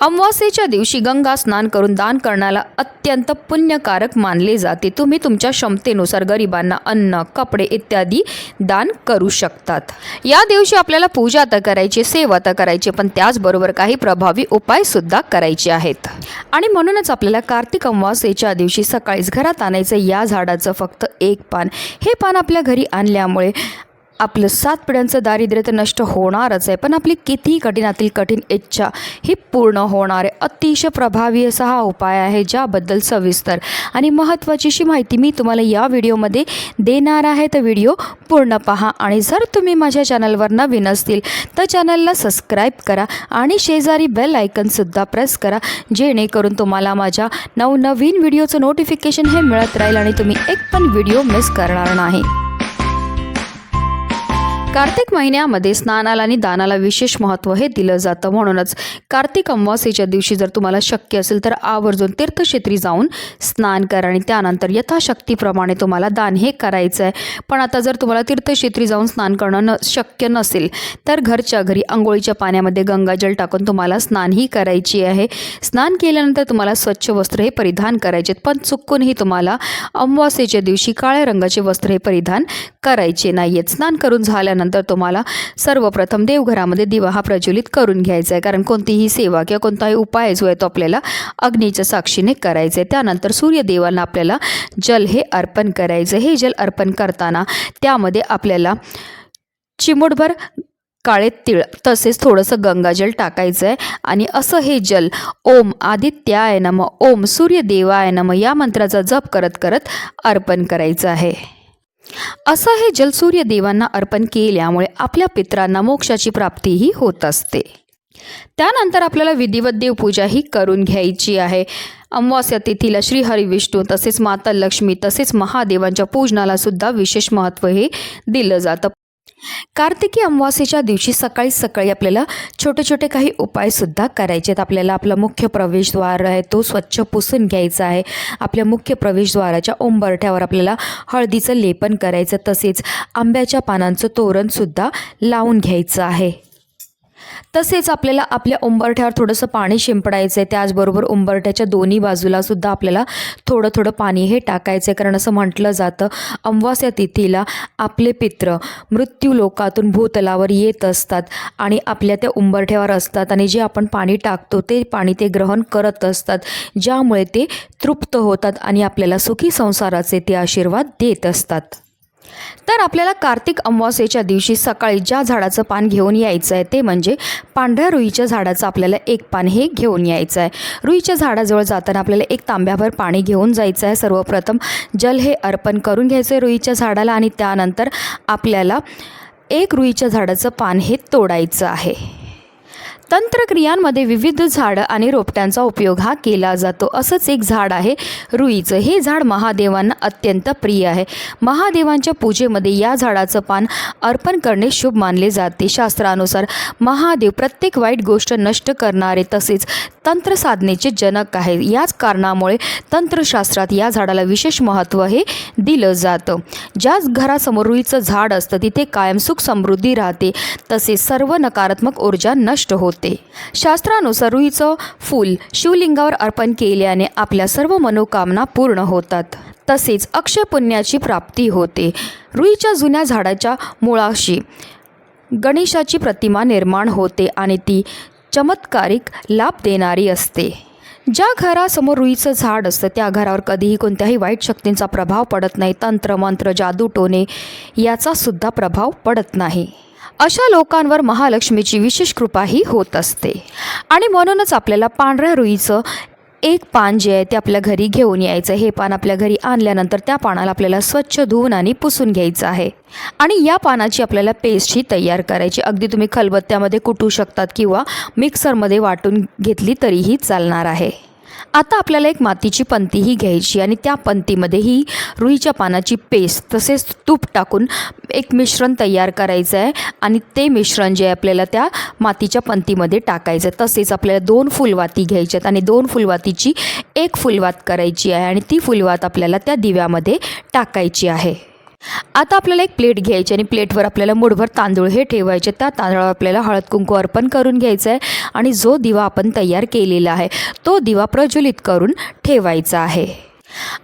अमावास्येच्या दिवशी गंगा स्नान करून दान करण्याला अत्यंत पुण्यकारक मानले जाते. तुम्ही तुमच्या क्षमतेनुसार गरिबांना अन्न कपडे इत्यादी दान करू शकतात. या दिवशी आपल्याला पूजा तर करायची सेवा तर करायची पण त्याचबरोबर काही प्रभावी उपायसुद्धा करायचे आहेत. आणि म्हणूनच आपल्याला कार्तिक अमावास्येच्या दिवशी सकाळीच घरात आणायचं या झाडाचं फक्त एक पान. हे पान आपल्या घरी आणल्यामुळे आपलं सात पिढ्यांचं दारिद्र्य तर नष्ट होणारच आहे पण आपली कितीही कठीणातील कठीण इच्छा ही पूर्ण होणार आहे. अतिशय प्रभावी असा हा उपाय आहे ज्याबद्दल सविस्तर आणि महत्त्वाची अशी माहिती मी तुम्हाला या व्हिडिओमध्ये देणार आहे. तर व्हिडिओ पूर्ण पहा आणि जर तुम्ही माझ्या चॅनलवर नवीन असतील तर चॅनलला सबस्क्राईब करा आणि शेजारी बेल आयकनसुद्धा प्रेस करा जेणेकरून तुम्हाला माझ्या नवनवीन व्हिडिओचं नोटिफिकेशन हे मिळत राहील आणि तुम्ही एक पण व्हिडिओ मिस करणार नाही. कार्तिक महिन्यामध्ये स्नानाला आणि दानाला विशेष महत्त्व हे दिलं जातं म्हणूनच कार्तिक अमावास्येच्या दिवशी जर तुम्हाला शक्य असेल तर आवर्जून तीर्थक्षेत्री जाऊन स्नान करा आणि त्यानंतर यथाशक्तीप्रमाणे तुम्हाला दान हे करायचं आहे. पण आता जर तुम्हाला तीर्थक्षेत्री जाऊन स्नान करणं न शक्य नसेल तर घरच्या घरी आंघोळीच्या पाण्यामध्ये गंगाजल टाकून तुम्हाला स्नानही करायची आहे. स्नान केल्यानंतर तुम्हाला स्वच्छ वस्त्र हे परिधान करायचे आहेत पण चुकूनही तुम्हाला अमावास्येच्या दिवशी काळ्या रंगाचे वस्त्र हे परिधान करायचे नाही आहेत स्नान करून झाल्यानंतर तुम्हाला सर्वप्रथम देवघरामध्ये दिवा हा प्रज्वलित करून घ्यायचा आहे. कारण कोणतीही सेवा किंवा कोणताही उपाय जो आहे तो आपल्याला अग्नीच्या साक्षीने करायचा आहे. त्यानंतर सूर्यदेवांना आपल्याला जल हे अर्पण करायचं हे जल अर्पण करताना त्यामध्ये आपल्याला चिमूटभर काळे तिळ तसेच थोडंसं गंगाजल टाकायचं आहे. आणि असं हे जल ओम आदित्याय नम ओम सूर्यदेवाय नम या मंत्राचा जप करत करत अर्पण करायचं आहे. असं हे जल सूर्यदेवांना अर्पण केल्यामुळे आपल्या पित्रांना मोक्षाची प्राप्तीही होत असते. त्यानंतर आपल्याला विधिवत देवपूजा ही करून घ्यायची आहे. अमावास्या तिथीला श्रीहरी विष्णू तसेच माता लक्ष्मी तसेच महादेवांच्या पूजनाला सुद्धा विशेष महत्त्व हे दिलं जातं. कार्तिकी अमावास्येच्या दिवशी सकाळी सकाळी आपल्याला छोटे छोटे काही उपायसुद्धा करायचे आहेत. आपल्याला आपला मुख्य प्रवेशद्वार आहे तो स्वच्छ पुसून घ्यायचा आहे. आपल्या मुख्य प्रवेशद्वाराच्या उंबरठ्यावर आपल्याला हळदीचं लेपन करायचं तसेच आंब्याच्या पानांचं तोरणसुद्धा लावून घ्यायचं आहे. तसेच आपल्याला आपल्या उंबरठ्यावर थोडंसं पाणी शिंपडायचं आहे त्याचबरोबर उंबरठ्याच्या दोन्ही बाजूला सुद्धा आपल्याला थोडं थोडं पाणी हे टाकायचं आहे कारण असं म्हटलं जातं अमावास्या तिथीला आपले पित्र मृत्यू लोकातून भूतलावर येत असतात आणि आपल्या त्या उंबरठ्यावर असतात आणि जे आपण पाणी टाकतो ते पाणी ते ग्रहण करत असतात. ज्यामुळे ते तृप्त होतात आणि आपल्याला सुखी संसाराचे ते आशीर्वाद देत असतात. तर आपल्याला कार्तिक अमावस्येच्या दिवशी सकाळी ज्या झाडाचं पान घेऊन यायचं आहे ते म्हणजे पांढऱ्या रुईच्या झाडाचं आपल्याला एक पान हे घेऊन यायचं आहे. रुईच्या झाडाजवळ जाताना आपल्याला एक तांब्याभर पाणी घेऊन जायचं आहे. सर्वप्रथम जल हे अर्पण करून घ्यायचं आहे रुईच्या झाडाला आणि त्यानंतर आपल्याला एक रुईच्या झाडाचं पान हे तोडायचं आहे. तंत्रक्रियांमध्ये विविध झाडं आणि रोपट्यांचा उपयोग हा केला जातो. असंच एक झाड आहे रुईचं. हे झाड महादेवांना अत्यंत प्रिय आहे. महादेवांच्या पूजेमध्ये या झाडाचं पान अर्पण करणे शुभ मानले जाते. शास्त्रानुसार महादेव प्रत्येक वाईट गोष्ट नष्ट करणारे तसेच तंत्र साधनेचे जनक आहे. याच कारणामुळे तंत्रशास्त्रात या झाडाला विशेष महत्त्व हे दिलं जातं. ज्या घरासमोर रुईचं झाड असतं तिथे कायम सुख समृद्धी राहते. तसेच सर्व नकारात्मक ऊर्जा नष्ट होते. शास्त्रानुसार रुईचं फूल शिवलिंगावर अर्पण केल्याने आपल्या सर्व मनोकामना पूर्ण होतात. तसेच अक्षय पुण्याची प्राप्ती होते. रुईच्या जुन्या झाडाच्या मुळाशी गणेशाची प्रतिमा निर्माण होते आणि ती चमत्कारिक लाभ देणारी असते. ज्या घरासमोर रुईचं झाड असतं त्या घरावर कधीही कोणत्याही वाईट शक्तींचा प्रभाव पडत नाही. तंत्र मंत्र जादू टोणे याचा सुद्धा प्रभाव पडत नाही. अशा लोकांवर महालक्ष्मीची विशेष कृपाही होत असते. आणि म्हणूनच आपल्याला पांढऱ्या रुईचं एक पान जे आहे ते आपल्या घरी घेऊन यायचं. हे पान आपल्या घरी आणल्यानंतर त्या पानाला आपल्याला स्वच्छ धुवून आणि पुसून घ्यायचं आहे. आणि या पानाची आपल्याला पेस्ट ही तयार करायची. अगदी तुम्ही खलबत्त्यामध्ये कुटू शकतात किंवा मिक्सरमध्ये वाटून घेतली तरीही चालणार आहे. आता आपल्याला एक मातीची पंतीही घ्यायची आणि त्या पंतीमध्ये ही रुईच्या पानाची पेस्ट तसेच तूप टाकून एक मिश्रण तयार करायचं आहे आणि ते मिश्रण जे आहे आपल्याला त्या मातीच्या पंतीमध्ये टाकायचं आहे. तसेच आपल्याला दोन फुलवाती घ्यायच्यात आणि दोन फुलवातीची एक फुलवात करायची आहे आणि ती फुलवात आपल्याला त्या दिव्यामध्ये टाकायची आहे. आता आपल्याला एक प्लेट घ्यायची आणि प्लेटवर आपल्याला मुठभर तांदूळ हे ठेवायचे. त्या तांदळावर आपल्याला हळद कुंकू अर्पण करून घ्यायचं आहे आणि जो दिवा आपण तयार केलेला आहे तो दिवा प्रज्वलित करून ठेवायचा आहे.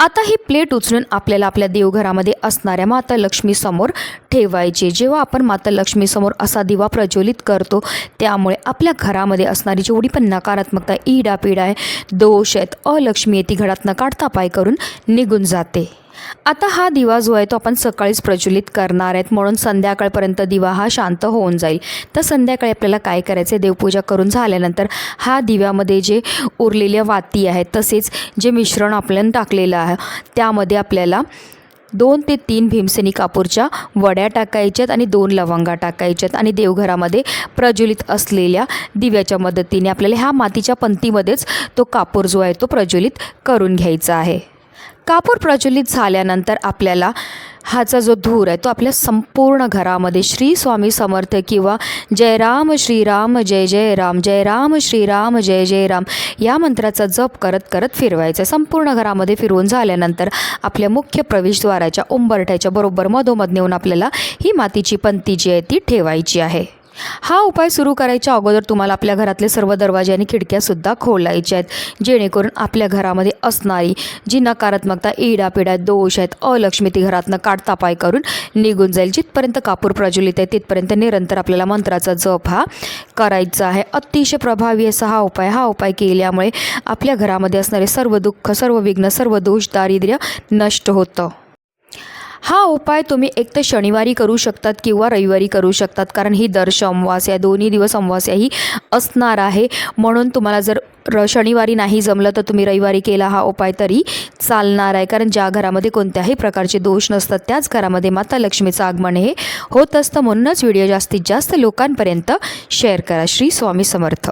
आता ही प्लेट उचलून आपल्याला आपल्या देवघरामध्ये असणाऱ्या माता लक्ष्मीसमोर ठेवायचे. जेव्हा आपण माता लक्ष्मीसमोर असा दिवा प्रज्वलित करतो त्यामुळे आपल्या घरामध्ये असणारी जेवढी पण नकारात्मकता इडा आहे दोष आहेत अलक्ष्मी आहे ती घरात न काढता पाय करून निघून जाते. आता हा दिवा जो आहे तो आपण सकाळीच प्रज्वलित करणार आहेत. म्हणून संध्याकाळपर्यंत दिवा हा शांत होऊन जाईल. तर संध्याकाळी आपल्याला काय करायचं आहे देवपूजा करून झाल्यानंतर हा दिव्यामध्ये जे उरलेल्या वाती आहेत तसेच जे मिश्रण आपल्याला टाकलेलं आहे त्यामध्ये आपल्याला दोन ते तीन भीमसेनी कापूरच्या वड्या टाकायच्यात आणि दोन लवंगा टाकायच्यात आणि देवघरामध्ये प्रज्वलित असलेल्या दिव्याच्या मदतीने आपल्याला ह्या मातीच्या पंतीमध्येच तो कापूर जो आहे तो प्रज्वलित करून घ्यायचा आहे. कापूर प्रज्वलित झाल्यानंतर आपल्याला हाचा जो धूर आहे तो आपल्या संपूर्ण घरामध्ये श्री स्वामी समर्थ किंवा जय राम श्रीराम जय जय राम जय राम श्रीराम जय जय राम या मंत्राचा जप करत करत फिरवायचं. संपूर्ण घरामध्ये फिरवून झाल्यानंतर आपल्या मुख्य प्रवेशद्वाराच्या उंबरठ्याच्या बरोबर मधोमध नेऊन आपल्याला ही मातीची पंती जी आहे ती ठेवायची आहे. हा उपाय सुरू करायच्या अगोदर तुम्हाला आपल्या घरातले सर्व दरवाजे आणि खिडक्यासुद्धा खोलायच्या आहेत जेणेकरून आपल्या घरामध्ये असणारी जी नकारात्मकता इडापिडा दोष आहेत अलक्ष्मी ती घरातनं काढता पाय करून निघून जाईल. जिथपर्यंत कापूर प्रज्वलित आहे तिथपर्यंत निरंतर आपल्याला मंत्राचा जप हा करायचा आहे. अतिशय प्रभावी असा हा उपाय हा उपाय केल्यामुळे आपल्या घरामध्ये असणारे सर्व दुःख सर्व विघ्न सर्व दोष दारिद्र्य नष्ट होतं. हा उपाय तुम्ही एक तर शनिवारी करू शकतात किंवा रविवारी करू शकतात कारण ही दर्श अमावास्या दोन्ही दिवस अमावास्या ही असणार आहे. म्हणून तुम्हाला जर र शनिवारी नाही जमलं तर तुम्ही रविवारी केला हा उपाय तरी चालणार आहे. कारण ज्या घरामध्ये कोणत्याही प्रकारचे दोष नसतात त्याच घरामध्ये माता लक्ष्मीचं आगमन हे होत असतं. म्हणूनच व्हिडिओ जास्तीत जास्त लोकांपर्यंत शेअर करा. श्री स्वामी समर्थ.